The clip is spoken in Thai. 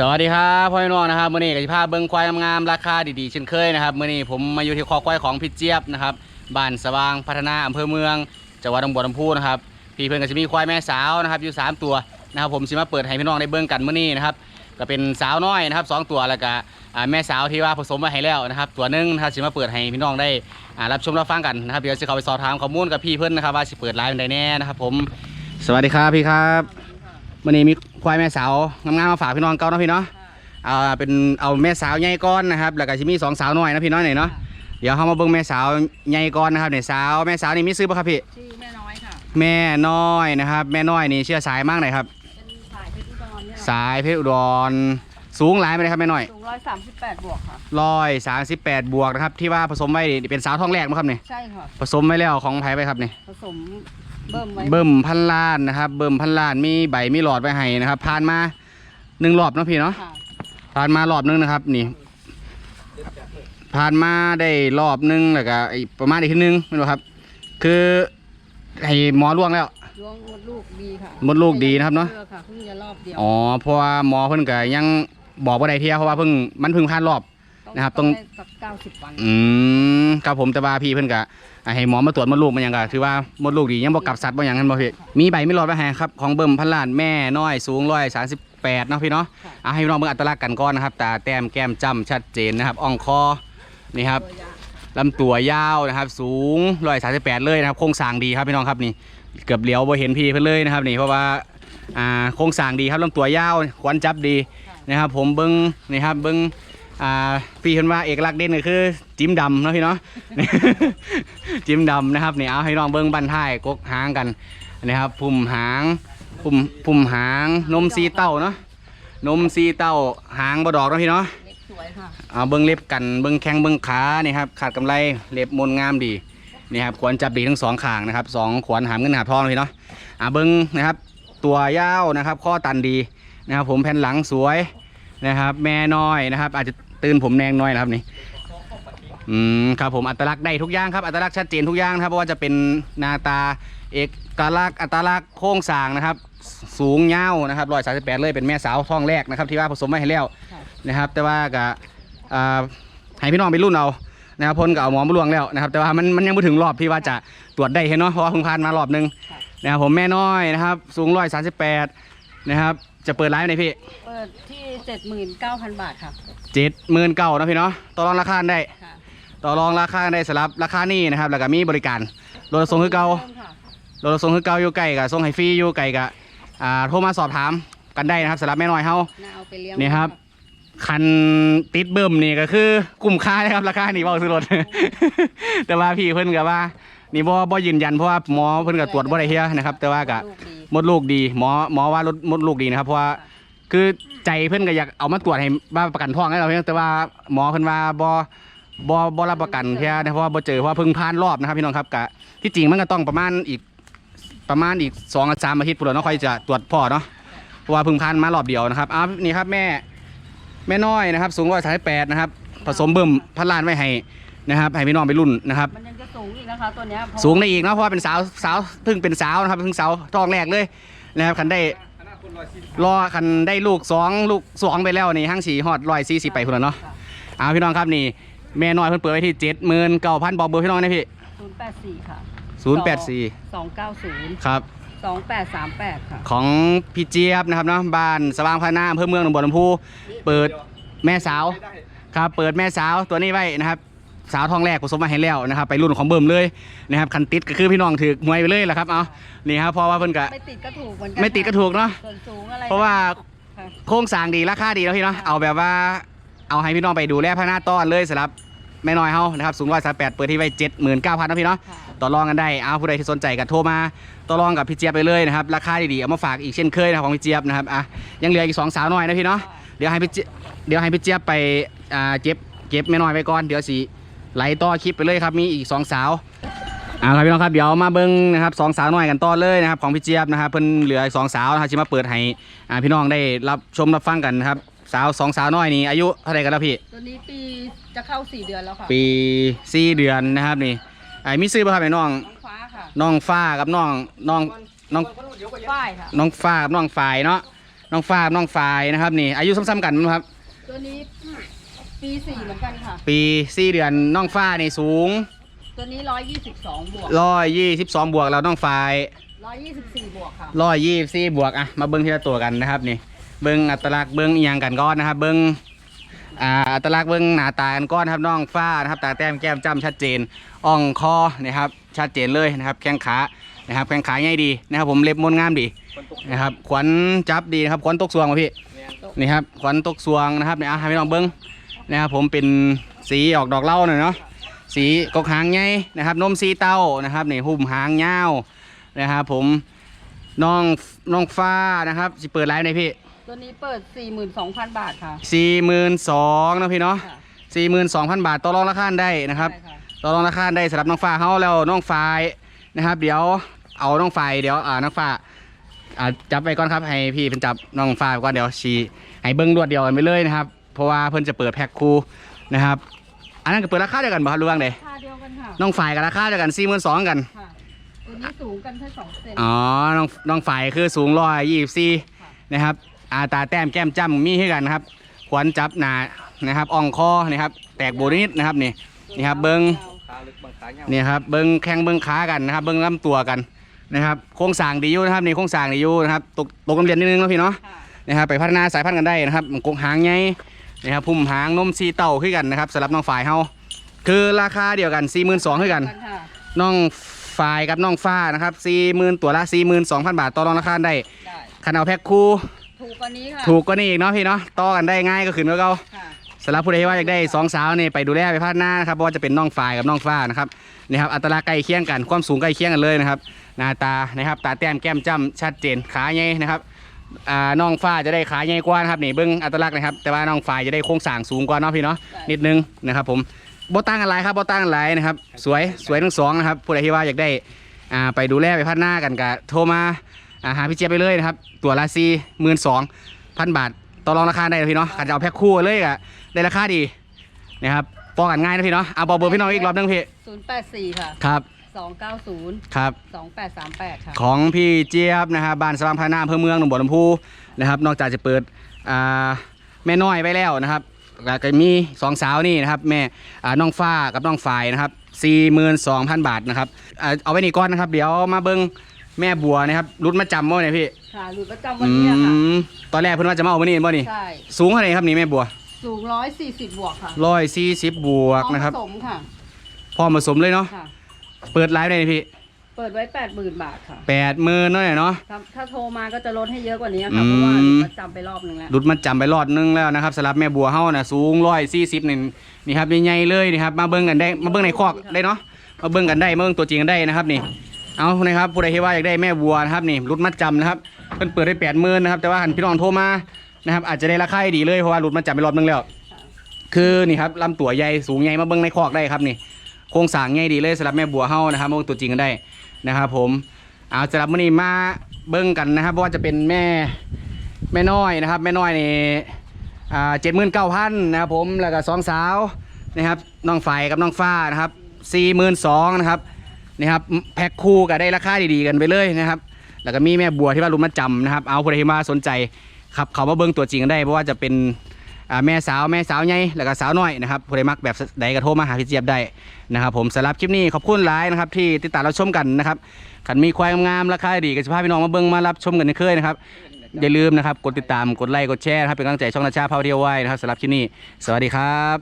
สวัสดีครับพ่อพี่น้องนะครับมื่อนี้ก็จะพาเบิ้งควายงามๆราคาดีๆเช่นเคยนะครับมื่อนี้ผมมาอยู่ที่คอควายของพี่เจี๊ยบนะครับบ้านสว่างพัฒนาอำเภอเมืองจังหวัดหนองบัวลำพูนะครับพี่เพื่อนก็จะมีควายแม่สาวนะครับอยู่สามตัวนะครับผมสิมาเปิดให้พี่น้องได้เบิ้งกันมื่อนี้นะครับก็เป็นสาวน้อยนะครับสองตัวแล้วก็แม่สาวที่ว่าผสมมาให้แล้วนะครับ ตัวหนึงนะครับสิมาเปิดให้พี่น้องได้รับชมรับฟังกันนะครับเดี๋ยวจะเข้าไปสอบถามข้อมูลกับพี่เพื่อนนะครับว่าสิเปิดร้านใดแน่นะครับผมสวัสดีครับพี่ครับ วันนี้มีควายแม่สาวงามๆมาฝากพี่น้องเก่าเนาะพี่เนาะเอาเป็นเอาแม่สาวใหญ่ก้อนนะครับแล้วก็จะมีสองสาวน้อยนะพี่น้อยหน่อยเนาะเดี๋ยวเขามาเบิ่งแม่สาวใหญ่ก้อนนะครับเนี่ยสาวแม่สาวนี่มีซื้อปะครับพี่ชื่อแม่น้อยค่ะ แม่น้อยนะครับ แม่น้อยนี่เชื่อสายมากเลยครับ เป็นสายเพชรอุดรเนี่ยสายเพชรอุดรสูงหลายไปเลยครับแม่น้อยสูงร้อยสามสิบแปดบวกค่ะร้อยสามสิบแปดบวกนะครับที่ว่าผสมไว้นี่เป็นสาวท้องแรกมั้งครับเนี่ยใช่ค่ะผสมไว้แล้วของไผ่ไปครับเนี่ยผสม เบิ่มไว้เบิ่มพันล้านนะครับ เบิ่มพันล้านมีใบมีหลอดไว้ให้นะครับผ่านมาหนึ่งรอบเนาะพี่เนาะค่ะผ่านมารอบนึงนะครับ นี่ผ่านมาได้รอบนึงแล้วก็ไอ้ประมาณอีกทีนึงไม่รู้ครับ คือให้หมอล่วงแล้วล้วงมดลูกดีค่ะมดลูกดีนะครับเนาะอค่ะเพิ่งจะรอบเดียวอ๋อเพราะว่าหมอเพิ่นก็ยังบอกว่าได้เที่ยวเพราะว่าเพิ่งมันเพิ่งผ่านรอบ นะครับต้อง ได้สักเก้าสิบวันอืมครับผมแต่ว่าพี่เพิ่นก็ให้หมอมาตรวจมดลูกมันยังก็ถือว่ามดลูกดียังบ่กลับสัตว์บ่หยังกันบ่พี่มีใบไม่รอดไว้ให้ครับของเบิ่มพันล้านแม่น้อยสูง138เนาะพี่เนาะค่ะอะให้พี่น้องเบิ่งอัตลักษณ์กันก่อนนะครับตาแต้มแก้มจ้ำชัดเจนนะครับอ่องคอนี่ครับตัวยาลำตัวยาวนะครับสูง138เลยนะครับโครงสร้างดีครับพี่น้องครับนี่เกือบเหลียวบ่เห็นพี่เพิ่นเลยนะครับนี่เพราะว่าอ่าโครงสร้างดีครับลำตัวยาวขวัญจับดีค่ะนะครับผมเบิ่งนี่ครับเบิ่ง อ่าพี่เพิ่นว่าเอกลักษณ์เด่นก็คือ จิ้มดำเนาะพี่เนาะ จิ้มดำนะครับนี่เอาให้น้องเบิ่งบันท้ายกกหางกันนะครับพุ่มหางพุ่มพุ่มหางนมสีเต้าเนาะนมสีเต้าหางบ่ดอกเนาะพี่เนาะเล็กสวยค่ะเอาเบิ้งเล็บกันเบิ้งแข้งเบิ้งขานี่ครับขาดกำไรเล็บมนงามดีนี่ครับขวนจับดีทั้งสองข้างนะครับสองขวนหามเงินหาทองเลยเนาะอ่าเบิ้งนะครับตัวยาวนะครับข้อตันดีนะครับผมแผ่นหลังสวยนะครับ แม่น้อยนะครับ อาจจะ ตื่นผมแนงน้อยนะครับนี่อืมครับผมอัตลักษณ์ได้ทุกอย่างครับอัตลักษณ์ชัดเจนทุกอย่างนะครับเพราะว่าจะเป็นหน้าตาเอกลักษณ์อัตลักษณ์โครงสร้างนะครับ สูงยานะครับร้อยสาสิบแปดเลยเป็นแม่สาวท้องแรกนะครับ ที่ว่าผสมไว้ให้แล้วนะครับ แต่ว่าก็อ่าให้พี่น้องไปรุ่นเอานะครับพ่นก็เอาหมอมาลวงแล้วนะครับ แต่ว่ามันมันยังไม่ถึงรอบที่ว่าจะตรวจได้เห็นเนาะเพราะว่าเพิ่งผ่านมารอบนึงค่ะนะครับผมแม่น้อยนะครับ สูงร้อยสาสิบแปดนะครับ จะเปิดร้านไหนพี่เปิดที่เจ็ดหมื่นเก้าพันบาทค่ะเจ็ดหมื่นเก้านะพี่เนาะต่อรองราคาได้ ค่ะต่อรองราคาได้สำหรับราคานี้นะครับ แล้วก็มีบริการรถส่งคือเก่าริ่มค่ะรถส่งคือเก่าอยู่ไกลกับส่งให้ฟรีอยู่ไกลกับอ่าโทรมาสอบถามกันได้นะครับสำหรับแม่น้อยเฮา น่าเอาไปเลี้ยงนี่ครับ คันติดเบิ่มนี่ก็คือ กลุ่มค่านะครับราคานี่เบาซื้อรถ แต่ว่าพี่เพิ่นก็ว่า นี่บ่บ่ยืนยันเพราะว่าหมอเพิ่นก็ตรวจบ่ได้เฮียนะครับ แต่ว่าก็มดลูกดี หมอหมอว่ารถมดลูกดีนะครับเพราะว่าคือใจเพิ่นก็อยากเอามาตรวจให้ว่าประกันท้องให้เราเพียงแต่ว่าหมอเพิ่นว่าบ่บ่บ่รับประกันเพียนะเพราะว่าบ่เจอเพราะว่าเพิ่งผ่านรอบนะครับพี่น้องครับก็ที่จริงมันก็ต้องประมาณอีกประมาณอีก2ถึง3อาทิตย์พุ่นแล้วเนาะค่อยจะตรวจพ่อเนาะเพราะว่าเพิ่งผ่านมารอบเดียวนะครับอ้าวนี่ครับแม่แม่น้อยนะครับ สูงร้อยสามสิบแปดนะครับผสมเบิ่มพันล้านไว้ให้ นะครับให้พี่น้องไปรุ่นนะครับ มันยังจะสูงอีกนะคะตัวเนี้ยเพราะสูงได้อีกเนาะเพราะว่าเป็นสาวสาวเพิ่งเป็นสาวนะครับเพิ่งสาวท้องแรกเลยนะครับคันได้รอคันได้ลูกสองลูกสองไปแล้วนี่ห้างสีฮอดร้อยสี่สิบไปพุ่นแล้วเนาะค่ะเอาพี่น้องครับนี่แม่น้อยเพิ่นเปิดไว้ที่เจ็ดหมื่นเก้าพันบอกเบอร์พี่น้องนะพี่ศูนย์แปดสี่ค่ะศูนย์แปดสี่สองเก้าศูนย์ครับ สองแปดสามแปดค่ะ ของพี่เจี๊ยบนะครับเนาะบ้านสว่างพานาอำเภอเมืองหนองบัวลำพูเปิดแม่สาว ครับ เปิดแม่สาวตัวนี้ไว้นะครับ สาวทองแรกผสมมาให้แล้วนะครับ ไปรุ่นของเบิ่มเลยนะครับคันติดก็คือพี่น้องถือมวยไปเลยแหละครับเอานี่ครับเพราะว่าเพิ่นก็ไม่ติดก็ถูกเหมือนกัไม่ติดก็ถูกเนาะส่วนสูงอะไรเพราะว่าค่ะโครงสร้างดีราคาดีแล้วพี่เนาะเอาแบบว่าเอาให้พี่น้องไปดูแลพระหน้าต้อนเลยสำหรับแม่น้อยเฮานะครับสูงร้อยสามแปดเปิดที่ไว้เจ็ดหมื่นเก้าพันนะพี่เนาะค่ะต่อรองกันได้เอาผู้ใดที่สนใจก็โทรมาต่อรองกับพี่เจี๊ยบไปเลยนะครับราคาดีๆเอามาฝากอีกเช่นเคยนะครับของพี่เจี๊ยบนะครับอะยังเหลืออีกสองสาวน้อยนะพี่เนาะเดี๋ยวให้พี่เจี๊ยบเดี๋ยวให้พี่เจี๊ยบไปอ่าเจ็บเก็บแม่น้อยไปก่อนเดี๋ยวสิ ไหลต่อคลิปไปเลยครับมีอีกสองสาวเอาครับพี่น้องครับเดี๋ยวมาเบิ้งนะครับสองสาวน้อยกันต่อเลยนะครับของพี่เจี๊ยบนะครับเพิ่นเหลืออีกสองสาวนะครับที่มาเปิดให้อ่าพี่น้องได้รับชมรับฟังกันนะครับสาวสองสาวน้อยนี่อายุเท่าไหร่กันแล้วพี่ตัวนี้ปีจะเข้าสี่เดือนแล้วค่ะปีสี่เดือนนะครับนี่ไอ้มีซื้อป่ะครับไอ้น้องน้องฟ้าค่ะน้องฟ้ากับน้องน้องน้องฝ้ายค่ะน้องฟ้ากับน้องฝ่ายเนาะน้องฟ้ากับน้องฝ่ายนะครับนี่อายุซ้ำๆกันมั้งครับตัวนี้ ปีสี่เหมือนกันค่ะ ปีสี่เดือนน้องฟ้านี่สูงตัวนี้ร้อยยี่สิบสองบวกร้อยยี่สิบสองบวกแล้วน้องฝ่ายร้อยยี่สิบสี่บวกค่ะร้อยยี่สี่บวกอะมาเบิ้งทีละตัวกันนะครับนี่ เบิ้งอัตลักษณ์เบิ้งอีหยังกันก้อนนะครับ เบิ้งอ่าอัตลักษณ์เบิ้งหน้าตากันก้อนนะครับน้องฟ้านะครับตาแต้มแก้มจ้ำชัดเจนอ่องคอนะครับชัดเจนเลยนะครับ แข้งขานะครับแข้งขาง่ายดีนะครับผมเล็บมนงามดีนะครับขวัญจับดีนะครับขวัญตกสวงมาพี่นี่ครับขวัญตกสวงนะครับเนี่ยอะให้พี่น้องเบิ้ง นะครับผมเป็นสีออกดอกเหล้าหน่อยเนาะสีกกหางใหญ่นะครับนมสีเต้านะครับนี่หุ่มหางยาวนะครับผมน้องน้องฟ้านะครับสิเปิดไลฟ์ในพี่ตัวนี้เปิดสี่หมื่นสองพันบาทค่ะสี่หมื่นสองนะพี่เนาะค่ะสี่หมื่นสองพันบาทต่อรองราคาได้นะครับ ใช่ค่ะต่อรองราคาได้สำหรับน้องฟ้าเขาแล้วน้องฟ้ายนะครับ เดี๋ยวเอาน้องฟ้ายเดี๋ยวอ่าน้องฟ้าอ่าจับไปก่อนครับให้พี่เป็นจับน้องฟ้าไปก่อนเดี๋ยวชีให้เบิ้งรวดเดียวกันไปเลยนะครับ เพราะว่าเพิ่นจะเปิดแพ็คคู่นะครับ อันนั้นก็เปิดราคาเดียวกันบ่ครับหรู้บ้างเดค่าเดียวกันค่ะน้องฝ่ายกับราคาเดียวกันสี่หมื่นสองกันค่ะตัวนี้สูงกันแค่สองเซนอ๋อน้องน้องฝ่ายคือสูงร้อยยี่สิบสี่ค่ะนะครับอาตาแต้มแก้มจ้ำมีให้กันนะครับ ขวัญจับหนานะครับอ่องคอนะครับ แตกโบนิดนะครับนี่นี่ครับเบิ้งขาลึกบางขาเงานี่ครับเบิ้งแข้งเบิ้งขากันนะครับ เบิ้งลำตัวกันนะครับโครงสร้างดีอยู่นะครับนี่โครงสร้างดีอยู่นะครับตกตกน้ำเรียนนิดนึงนะพี่เนาะค่ะนะครับไปพัฒนาสายพันธุ์กันได้นะครับมันกงหางไง นะครับพุ่มหางนมซีเต่าขึ้นกันนะครับสำหรับน้องฝ่ายเฮาคือราคาเดียวกัน4 2 0 0 0ขึ้นกัน ค่ะน้องฝ่ายกับน้องฟ้านะครับ40,000ตัวละ42,000บาทต่อรองราคาได้ได้คันเอาแพ็คคู่ ถูกกว่านี้ค่ะถูกกว่านี้อีกเนาะพี่เนาะต่อกันได้ง่ายก็ขึ้นกับเราค่ะสำหรับผู้ใดที่ว่าอยากได้สองสาวนี่ไปดูแลไปพาดหน้านะครับเพราะว่าจะเป็นน้องฝ่ายกับน้องฟ้านะครับนี่ครับอัตราใกล้เคียงกันความสูงใกล้เคียงกันเลยนะครับหน้าตานะครับตาแต้มแก้มจ้ำชัดเจนขาใหญ่นะครับ อ่าน้องฟ้าจะได้ขาใหญ่กว่านะครับนี่เบิ้งอัตลักษณ์นะครับ แต่ว่าน้องฝ่ายจะได้โครงสร้างสูงกว่าเนาะพี่เนาะได้นิดนึงนะครับ ผมโบตั้งอะไรครับโบตั้งอะไรนะครับ สวยสวยทั้งสองนะครับผู้ใดที่ว่าอยากได้อ่าไปดูแลไปพัดหน้ากันก็โทรมาอ่าหาพี่เจี๊ยบไปเลยนะครับ ตัวละสี่หมื่นสองพันบาทต่อรองราคาได้เลยพี่เนาะขันจะเอาแพ็คคู่เลยก็ได้ราคาดีนะครับป้องกันง่ายนะพี่เนาะเอาบอกเบอร์พี่น้องอีกรอบนึงพี่ศูนย์แปดสี่ค่ะครับ สองเก้าศูนย์ครับสองแปดสามแปดค่ะ ของพี่เจี๊ยบนะครับบ้านสว่างพัฒนาอำเภอเมืองหนองบัวลำพูนะครับ นอกจากจะเปิดอ่าแม่น้อยไว้แล้วนะครับแล้วก็มีสองสาวนี่นะครับ แม่อ่าน้องฟ้ากับน้องฝ่ายนะครับ42,000 บาทนะครับอ่าเอาไว้นี่ก่อนนะครับ เดี๋ยวมาเบิ้งแม่บัวนะครับรุดมาจำบ่เนี่ยพี่ค่ะหลุดประจำวันนี้อะค่ะอืมตอนแรกเพิ่นว่าจะมาเอาไว้นี่บ่นี่ใช่ สูงเท่าไหร่ครับนี่แม่บัวสูงร้อยสี่สิบบวกค่ะ140บวกนะครับผสมค่ะพอผสมเลยเนาะ ค่ะ เปิดไลฟ์ได้นี่พี่เปิดไว้แปดหมื่นบาทค่ะ80,000เนาะเนี่ยเนาะ ถ้าถ้าโทรมาก็จะลดให้เยอะกว่านี้ค่ะอืมเพราะว่าหลุดประจำไปรอบหนึ่งแล้ว รุดมาจำไปรอดนึงแล้วนะครับสำหรับแม่บัวเฮานะสูงร้อยสี่สิบนี่นี่ครับใหญ่ๆเลยนี่ครับมาเบิ่งกันได้มาเบิ่งในคอกได้เนาะมาเบิ่งกันได้มาเบิ่งตัวจริงกันได้นะครับนี่เอานะครับผู้ใดที่ว่าอยากได้แม่บัวนะครับนี่รุดมาจำนะครับเพิ่นเปิดได้แปดหมื่นนะครับแต่ว่าหันพี่น้องโทรมานะครับอาจจะได้ราคาดีเลยเพราะว่ารุดมาจำไปรอบนึงแล้ว คือนี่ครับลำตัวใหญ่สูงใหญ่มาเบิ่งในคอกได้ครับนี่โครงสร้างใหญ่ดีเลยสำหรับแม่บัวเฮานะครับมาเบิ่งตัวจริงกันได้นะครับผมเอาสำหรับมื้อนี้มาเบิ่งกันนะครับเพราะว่าจะเป็นแม่แม่น้อยนะครับ แม่น้อยนี่อ่าเจ็ดหมื่นเก้าพันนะครับผมแล้วก็สองสาวนะครับน้องไฟกับน้องฟ้านะครับสี่หมื่นสองนะครับนี่ครับแพ็คคู่ก็ได้ราคาดีๆกันไปเลยนะครับ แล้วก็มีแม่บัวที่ว่ารุมมาจำนะครับ เอาผู้ใดที่มาสนใจครับเขามาเบิ้งตัวจริงกันได้เพราะว่าจะเป็น แม่สาวแม่สาวใหญ่แล้วก็สาวน้อยนะครับผู้ใดมักแบบใดก็โทรมาหาพี่เจี๊ยบได้นะครับผมสำหรับคลิปนี้ขอบคุณหลายนะครับที่ติดตามรับชมกันนะครับขันมีควายงามราคาดีกับสภาพี่น้องมาเบิ้งมารับชมกันเคยนะครับอย่าลืมนะครับกดติดตามกดไลค์กดแชร์นะครับเป็นกำลังใจช่องนาชาพาวเดียวไว้นะครับสำหรับคลิปนี้ สวัสดีครับ